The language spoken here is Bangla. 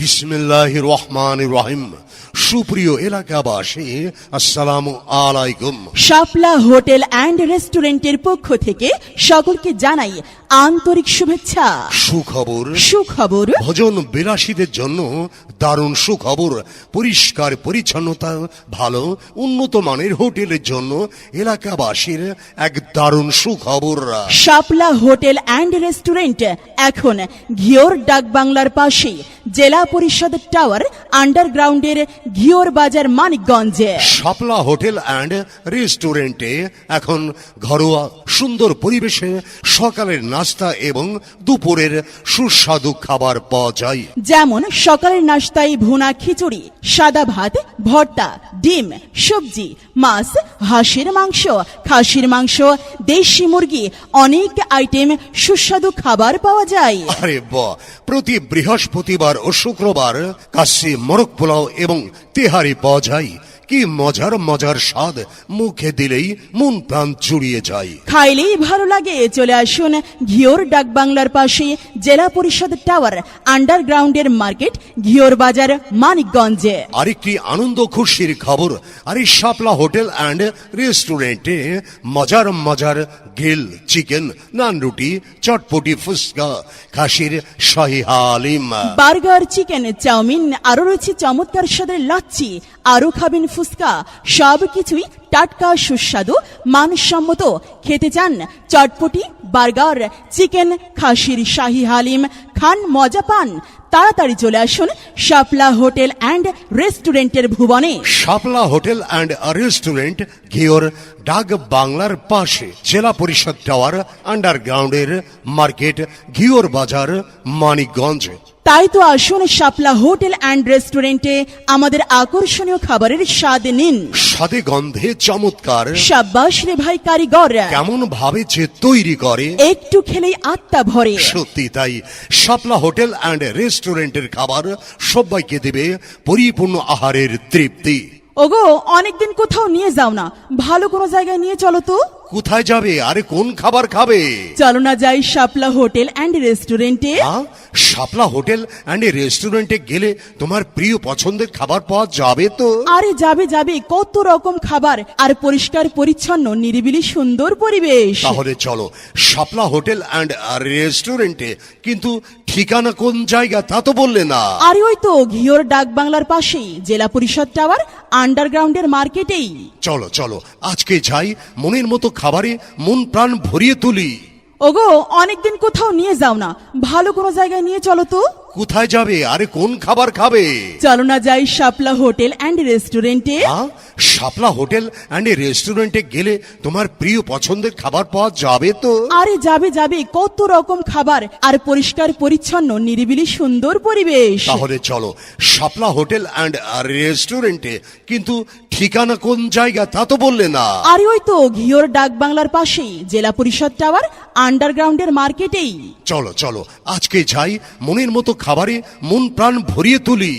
বিসমিল্লাহ রহমান রহিম। সুপ্রিয় এলাকাবাসী আসসালামু আলাইকুম। শাপলা হোটেল অ্যান্ড রেস্টুরেন্টের পক্ষ থেকে সকলকে জানাই আন্তরিক শুভেচ্ছা। সুখবর। সুখবর। ভোজন বিলাসীদের জন্য দারুণ সুখবর। পরিষ্কার পরিচ্ছন্নতা ভালো উন্নত মানের হোটেলের জন্য এলাকাবাসীর এক দারুণ সুখবর। শাপলা হোটেল অ্যান্ড রেস্টুরেন্ট এখন ঘিওর ডাক বাংলার পাশে জেলা পরিষদ টাওয়ার আন্ডারগ্রাউন্ডের ঘিওর বাজার মানিকগঞ্জে। শাপলা হোটেল অ্যান্ড রেস্টুরেন্টে এখন ঘরোয়া সুন্দর পরিবেশে সকালের নাস্তা এবং দুপুরের সুস্বাদু খাবার পাওয়া যায়। যেমন সকালের নাস্তায় ভুনা খিচুড়ি সাদা ভাত ভর্তা ডিম সবজি মাছ হাঁসের মাংস খাসির মাংস দেশি মুরগি অনেক আইটেম সুস্বাদু খাবার পাওয়া যায়। আরে বাহ প্রতি বৃহস্পতিবার ও শুক্রবার কাশি মোরগ পোলাও এবং তেহারি পাওয়া যায়। কি মজার মজার স্বাদ? মুখে দিলেই মন প্রাণ জুড়িয়ে যায়। খাইলেই ভালো লাগে চলে আসুন ঘিওর ডাক বাংলার পাশে জেলা পরিষদ টাওয়ার আন্ডারগ্রাউন্ডের মার্কেট ঘিওর বাজার মানিকগঞ্জে। আরেকটি আনন্দ খুশির খবর আর শাপলা হোটেল অ্যান্ড রেস্টুরেন্টে মজার মজার গ্রিল চিকেন নান রুটি চটপটি ফুচকা খাসির শাহি হালিম। বার্গার চিকেন চাউমিন আরও রয়েছে চমৎকার স্বাদের লাচ্ছি আরও খাবেন ফুচকা। সব কিছুই টাটকা, সুস্বাদু, মানসম্মত। খেতে চান চটপটি, বার্গার, চিকেন, খাসির শাহি হালিম, খান মজা পান? তাড়াতাড়ি চলে আসুন শাপলা হোটেল অ্যান্ড রেস্টুরেন্টের ভুবনে। Shapla hotel and restaurant Ghior ডাক বাংলার পাশে। জেলা পরিষদ টাওয়ার, আন্ডারগ্রাউন্ডের মার্কেট, ঘিওর বাজার, মানিকগঞ্জ। তাই তো আসুন শাপলা হোটেল অ্যান্ড রেস্টুরেন্টে আমাদের আকর্ষণীয় খাবারের স্বাদ নিন। সাদে গন্ধে চমৎকার। সাব্বাস রে ভাই কারিগর। কেমন ভাবে যে তৈরি করে। একটু খেলেই আত্মা ভরে। সত্যি তাই শাপলা হোটেল অ্যান্ড রেস্টুরেন্টের খাবার সবাইকে দেবে পরিপূর্ণ আহারের তৃপ্তি। ওগো অনেকদিন কোথাও নিয়ে যাও না। ভালো কোনো জায়গায় নিয়ে চলো তো। কোথায় যাবে আরে কোন খাবার খাবে? চলো না যাই শাপলা হোটেল অ্যান্ড রেস্টুরেন্টে। শাপলা হোটেল অ্যান্ড রেস্টুরেন্টে গেলে তোমার প্রিয় পছন্দের খাবার পাওয়া যাবে তো? আরে যাবে যাবে কত রকম খাবার আর পরিষ্কার পরিচ্ছন্ন নিরিবিলি সুন্দর পরিবেশ। তাহলে চলো শাপলা হোটেল অ্যান্ড রেস্টুরেন্টে কিন্তু ঠিকানা কোন জায়গা তা তো বললে না। আরে ওই তো ঘিওর ডাক বাংলার পাশেই জেলা পরিষদ টাওয়ার আন্ডারগ্রাউন্ডের মার্কেটেই। চলো চলো আজকে যাই মনের মতো খাবারে মন প্রাণ ভরিয়ে তুলি। ওগো অনেকদিন কোথাও নিয়ে যাও না। ভালো কোনো জায়গায় নিয়ে চলো তো। কোথায় যাবে? আরে কোন খাবার খাবে? চলো না যাই শাপলা হোটেল অ্যান্ড রেস্টুরেন্টে। হ্যাঁ শাপলা হোটেল অ্যান্ড রেস্টুরেন্টে গেলে তোমার প্রিয় পছন্দের খাবার পাওয়া যাবে তো? আরে যাবে যাবে। কত রকম খাবার। আর পরিষ্কার পরিচ্ছন্ন নিরিবিলি সুন্দর পরিবেশ। তাহলে চলো শাপলা হোটেল অ্যান্ড রেস্টুরেন্টে। কিন্তু ঠিকানা কোন জায়গা তা তো বললে না। আরে ওই তো ঘিওর ডাক বাংলার পাশেই জেলা পরিষদ টাওয়ার আন্ডারগ্রাউন্ডের মার্কেটেই। চলো চলো আজকে যাই মনের মতো খাবারে মন প্রাণ ভরিয়ে তুলি।